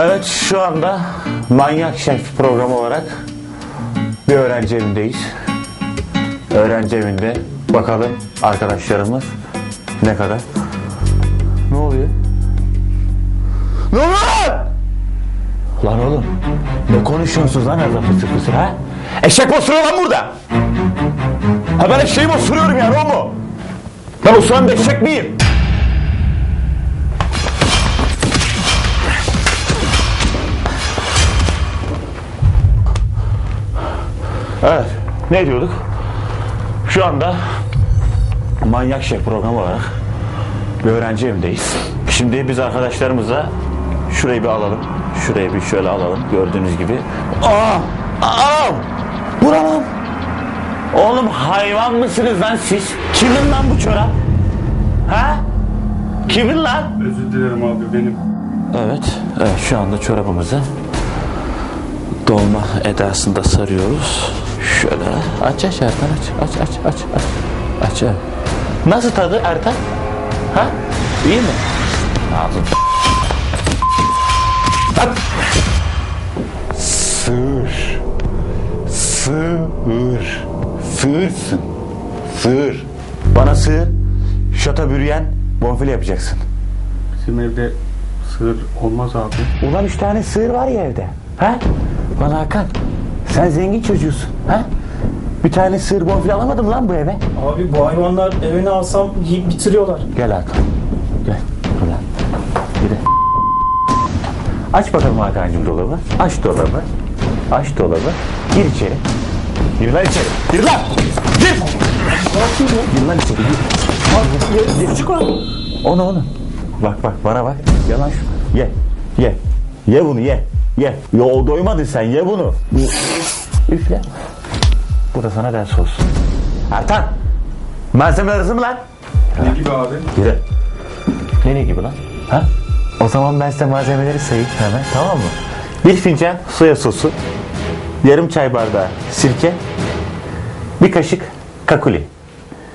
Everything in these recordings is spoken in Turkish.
Evet şu anda Manyak Şef programı olarak bir öğrenci evindeyiz. Öğrenci evinde bakalım arkadaşlarımız ne kadar. Ne oluyor? Ne oluyor lan? Oğlum ne konuşuyorsunuz lan orada fısır fısır ha? Eşek osuruyor lan burada? Ha ben eşeği mi osuruyorum yani o mu? Ben osuran bir eşek miyim? Evet. Ne diyorduk? Şu anda manyak şef programı olarak bir öğrenci evindeyiz. Şimdi biz arkadaşlarımızla şurayı bir alalım. Şurayı bir şöyle alalım. Gördüğünüz gibi. Aa! Aa! Buram! Oğlum hayvan mısınız lan siz? Kimin lan bu çorap? Ha? Kimin lan? Özür dilerim abi benim. Evet, evet şu anda çorabımızı dolma edasında sarıyoruz. Şöyle aç aç Ertan aç aç aç aç aç aç. evet. Nasıl tadı Ertan? Ha? İyi mi? Ağzın. At. Sığır. Sığır. Sığırsın. Sığır. Bana sığır. Şata bürüyen bonfile yapacaksın. Bizim evde sığır olmaz abi. Ulan üç tane sığır var ya evde. Ha? Bana Hakan. Sen zengin çocuğusun. Ha? Bir tane sığır bonfile alamadım lan bu eve. Abi bu hayvanlar evine alsam yiyip bitiriyorlar. Gel Hakan. Gel. Ulan. Yürü. Aç bakalım Hakan'cığım dolabı. Aç dolabı. Aç dolabı. Gir içeri. Gir lan içeri. Gir lan. Gir. Gir lan içeri. Gir. Küçük var. O ne oğlum? Bak bak bana bak. Yalan şu. Ye. Ye. Ye bunu ye. Ye. Yo doymadın sen ye bunu. Üfle. Bu da sana ders olsun. Ertan. Malzemeler hızlı mı lan? Ne gibi abi? Yürü. Ne ne gibi lan? Ha? O zaman ben size malzemeleri sayayım hemen tamam mı? Bir fincan soya sosu, yarım çay bardağı sirke, bir kaşık kakuli.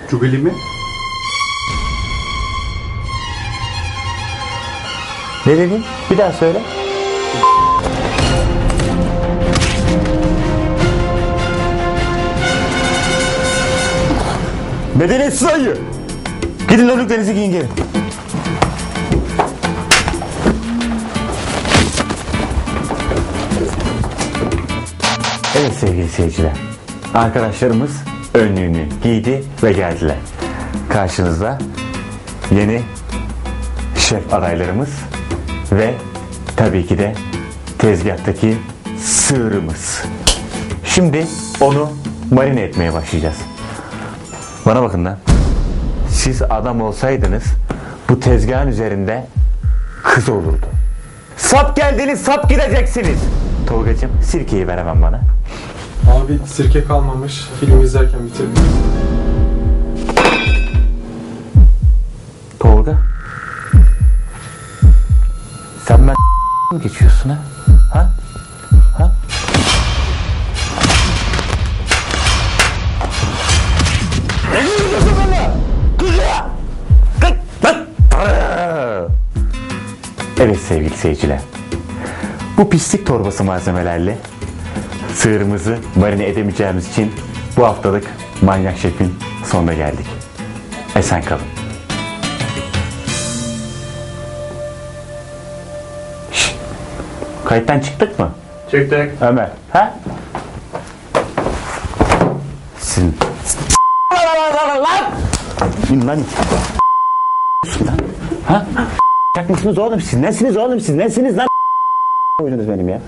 Cubeli mi? Ne dedin? Bir daha söyle. Medeniyetsiz ayı. Gidin önlüklerinizi giyin gelin. Evet sevgili seyirciler. Arkadaşlarımız önlüğünü giydi ve geldiler. Karşınızda yeni şef adaylarımız ve tabii ki de tezgahtaki sığırımız. Şimdi onu marine etmeye başlayacağız. Bana bakın lan. Siz adam olsaydınız bu tezgahın üzerinde kız olurdu. Sap geldiniz sap gideceksiniz. Tolgacığım sirkeyi ver hemen bana. Abi sirke kalmamış. Film izlerken bitirdim. Tolga. Sen ben geçiyorsun? Ha? Ha? Sevgili seyirciler. Bu pislik torbası malzemelerle sığırımızı marine edemeyeceğimiz için bu haftalık Manyak Şef'in sonuna geldik. Esen kalın. Kayıttan çıktık mı? Çektik. Ömer. Ha? Sizin... Lan! İn lan. lan. Ha? Çak mısınız oğlum siz? Nesiniz oğlum siz? Nesiniz lan? Oyununuz benim ya.